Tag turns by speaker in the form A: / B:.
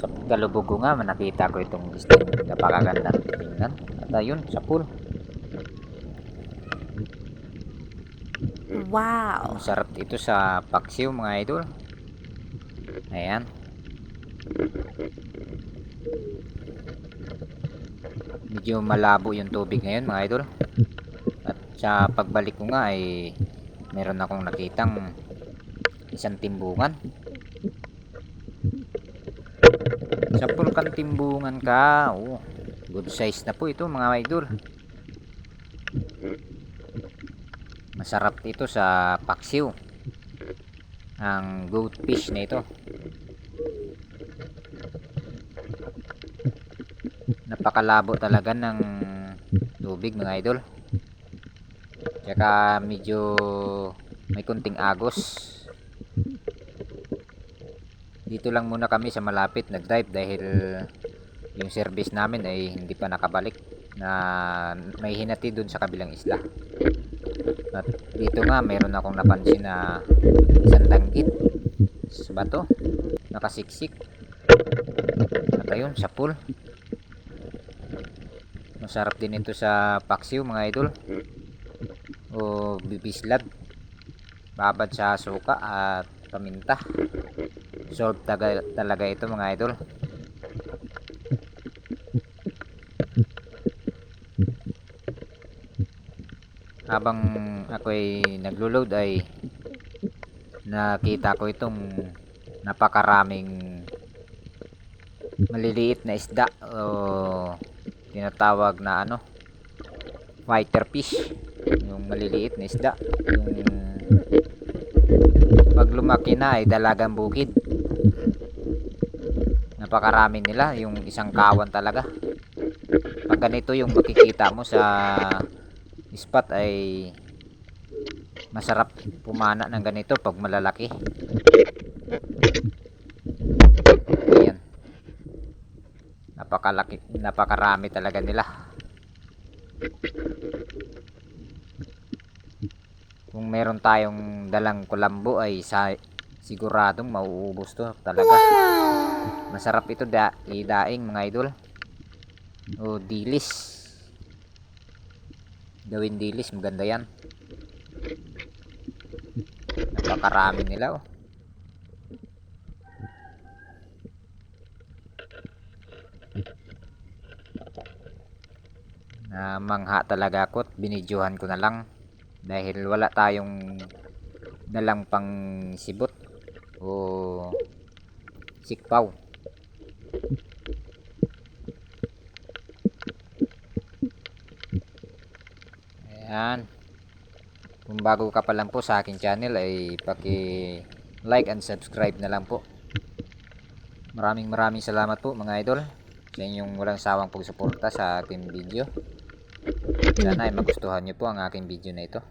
A: Ko nga, nakita ko itong isdang napakaganda tingnan. At ayun, sa pool.
B: Wow.
A: Sarap ito sa paksiw mga idol. Ayan. Medyo malabo yung tubig ngayon mga idol. At sa pagbalik ko nga ay meron akong nakitang isang timbungan. Sa pulkan timbungan ka, oh, good size na po ito mga idol. Masarap ito sa paksiw. Ang goatfish na ito. Napakalabo talaga ng tubig mga idol. Tsaka medyo may kunting agos. Dito lang muna kami sa malapit nag-dive dahil yung service namin ay hindi pa nakabalik na may hinati dun sa kabilang isla. At dito nga mayroon akong napansin na isang danggit sa bato nakasiksik. At ayun sa pool. Masarap din ito sa paksiw mga idol. O bibislad babad sa suka at paminta solve taga, talaga ito mga idol. Habang ako'y naglo-load ay nakita ko itong napakaraming maliliit na isda o tinatawag na ano fighter fish. Yung maliliit na isda. Yung pag lumaki na ay dalagang bukid napakarami nila yung isang kawan talaga. Pag ganito yung makikita mo sa spot ay masarap pumana ng ganito pag malalaki. Ayan. Napakalaki napakarami talaga nila. Kung meron tayong dalang kulambo ay sa siguradong mauubos to talaga. Masarap ito da idaing mga idol. O dilis. Gawin dilis maganda yan. Napakarami nila oh na mangha talaga ako at binidyohan ko na lang. Dahil wala tayong dalang pang sibot o sikpaw. Ayan. Kung bago ka pa lang po sa aking channel ay paki like and subscribe na lang po. Maraming maraming salamat po mga idol sa inyong walang sawang pagsuporta sa aking video. Sana ay magustuhan nyo po ang aking video na ito